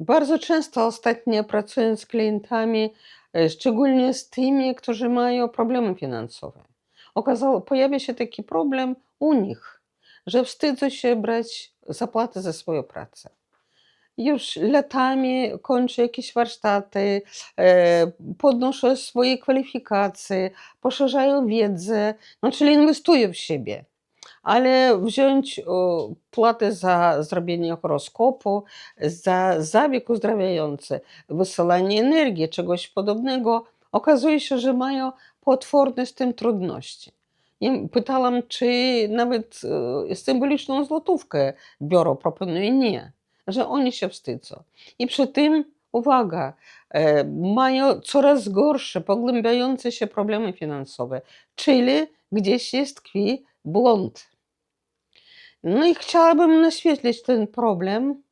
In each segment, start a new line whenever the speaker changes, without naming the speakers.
Bardzo często ostatnio pracując z klientami, e, szczególnie z tymi, którzy mają problemy finansowe, okazało, pojawia się taki problem u nich, że wstydzą się brać zapłatę za swoją pracę. Już latami kończą jakieś warsztaty, e, podnoszą swoje kwalifikacje, poszerzają wiedzę, no czyli inwestują w siebie. Ale wziąć o, płatę za zrobienie horoskopu, za zabieg uzdrawiający, wysyłanie energii, czegoś podobnego, okazuje się, że mają potworne z tym trudności. Pytałam, czy nawet e, symboliczną złotówkę biorą, proponują nie, że oni się wstydzą. I przy tym, uwaga, e, mają coraz gorsze, pogłębiające się problemy finansowe, czyli gdzieś jest tkwi błąd. No i chciałabym naświetlić ten problem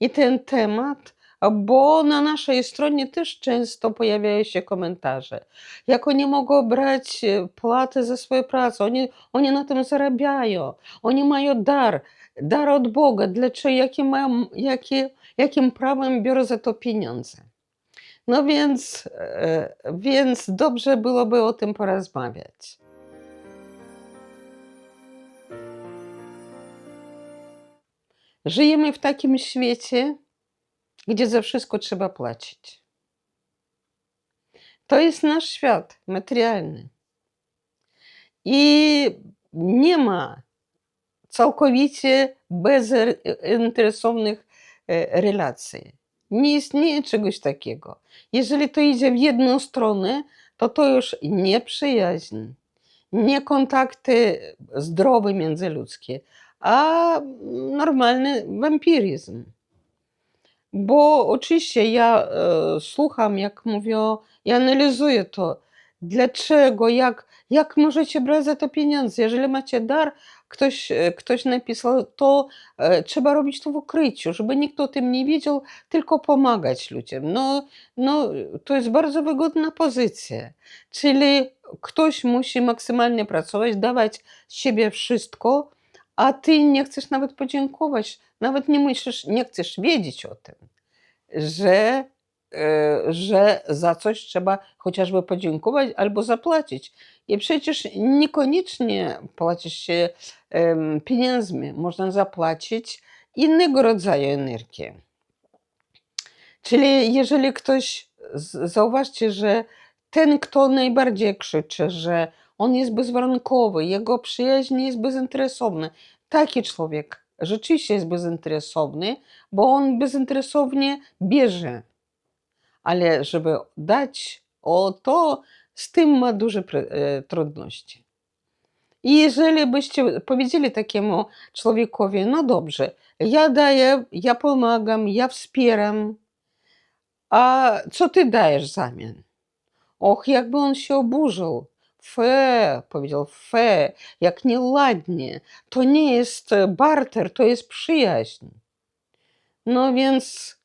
i ten temat, bo na naszej stronie też często pojawiają się komentarze, jak oni mogą brać e, płatę za swoją pracę, oni, oni na tym zarabiają, oni mają dar, dar od Boga, dlaczego, jakim, mają, jakie, jakim prawem biorą za to pieniądze. No więc, e, więc dobrze byłoby o tym porozmawiać. Żyjemy w takim świecie, gdzie za wszystko trzeba płacić. To jest nasz świat materialny. I nie ma całkowicie bezinteresownych e, relacji. Nie istnieje czegoś takiego. Jeżeli to idzie w jedną stronę, to to już nie przyjaźń, nie kontakty zdrowe międzyludzkie, a normalny wampiryzm. Bo oczywiście ja e, słucham, jak mówią, i analizuję to, dlaczego, jak, jak możecie brać za to pieniądze. Jeżeli macie dar, ktoś, e, ktoś napisał, to e, trzeba robić to w ukryciu, żeby nikt o tym nie wiedział, tylko pomagać ludziom. No, no, to jest bardzo wygodna pozycja. Czyli ktoś musi maksymalnie pracować, dawać z siebie wszystko, a ty nie chcesz nawet podziękować, nawet nie musisz, nie chcesz wiedzieć o tym, że, e, że za coś trzeba chociażby podziękować albo zapłacić. I przecież niekoniecznie płacisz się pieniędzmi, można zapłacić innego rodzaju energię. Czyli jeżeli ktoś, zauważcie, że ten, kto najbardziej krzyczy, że on jest bezwarunkowy, jego przyjaźń jest bezinteresowna, taki człowiek rzeczywiście jest bezinteresowny, bo on bezinteresownie bierze. Ale żeby dać, o to z tym ma duże e, trudności. I jeżeli byście powiedzieli takiemu człowiekowi, no dobrze, ja daję, ja pomagam, ja wspieram, a co ty dajesz w zamian? Och, jakby on się oburzył. Fe, powiedział, fe, jak nieładnie. To nie jest barter, to jest przyjaźń. No więc,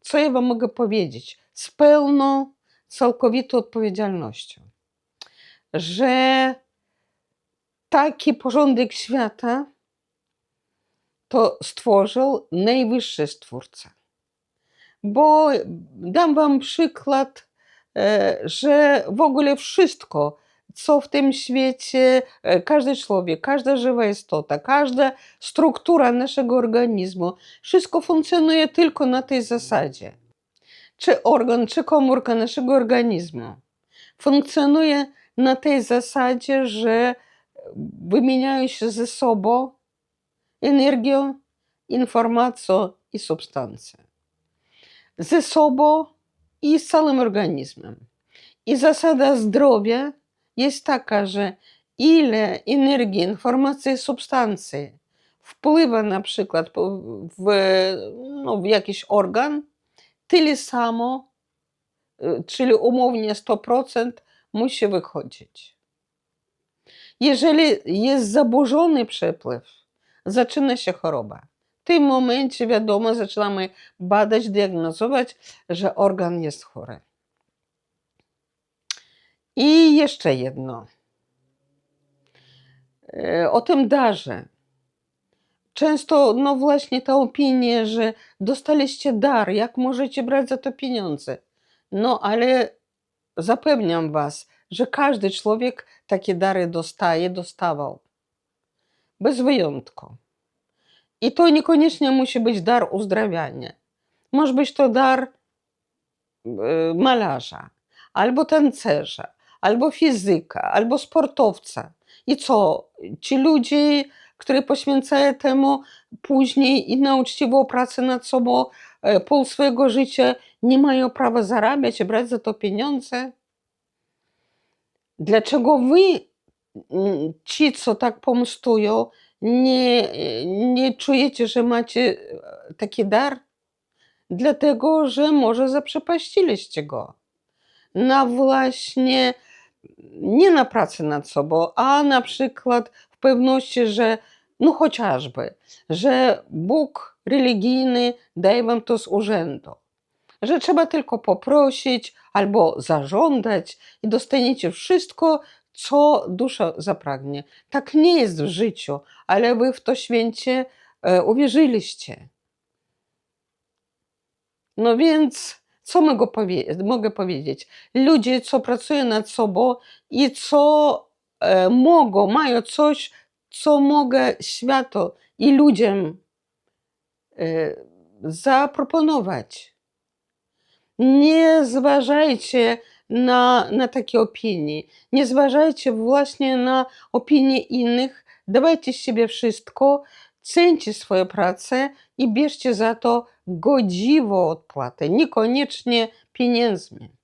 co ja wam mogę powiedzieć? Z pełną, całkowitą odpowiedzialnością, że taki porządek świata to stworzył najwyższy Stwórca. Bo dam wam przykład, że w ogóle wszystko, co w tym świecie, e, każdy człowiek, każda żywa istota, każda struktura naszego organizmu, wszystko funkcjonuje tylko na tej zasadzie. Czy organ, czy komórka naszego organizmu funkcjonuje na tej zasadzie, że wymieniają się ze sobą energią, informacją i substancją. Ze sobą i z całym organizmem. I zasada zdrowia jest taka, że ile energii, informacji substancji wpływa na przykład w, no, w jakiś organ, tyle samo, y, czyli umownie 100% musi wychodzić. Jeżeli jest zaburzony przepływ, zaczyna się choroba. W tym momencie, wiadomo, zaczynamy badać, diagnozować, że organ jest chory. I jeszcze jedno. E, O tym darze. często, no właśnie ta opinia, że dostaliście dar, jak możecie brać za to pieniądze? No ale zapewniam Was, że każdy człowiek takie dary dostaje, dostawał. Bez wyjątku. I to niekoniecznie musi być dar uzdrawiania. Może być to dar e, malarza, albo tancerza, albo fizyka, albo sportowca. I co? Ci ludzie, którzy poświęcają temu później i na uczciwą pracę nad sobą e, pół swojego życia, nie mają prawa zarabiać i brać za to pieniądze? Dlaczego wy, mm, ci, co tak pomstują, nie, nie czujecie, że macie e, taki dar? Dlatego, że może zaprzepaściliście go. Na właśnie nie na pracę nad sobą, a na przykład w pewności, że no chociażby, że Bóg religijny daje wam to z urzędu. Że trzeba tylko poprosić albo zażądać i dostaniecie wszystko, co dusza zapragnie. Tak nie jest w życiu, ale wy w to święcie e, uwierzyliście. No więc, co mogę, powie- mogę powiedzieć? Ludzie, co pracują nad sobą i co e, mogą, mają coś, co mogę światu i ludziom e, zaproponować. Nie zważajcie na, na takie opinie. Nie zważajcie właśnie na opinie innych. Dawajcie z siebie wszystko, cencie swoją pracę i bierzcie za to godziwą odpłatę, niekoniecznie pieniędzmi.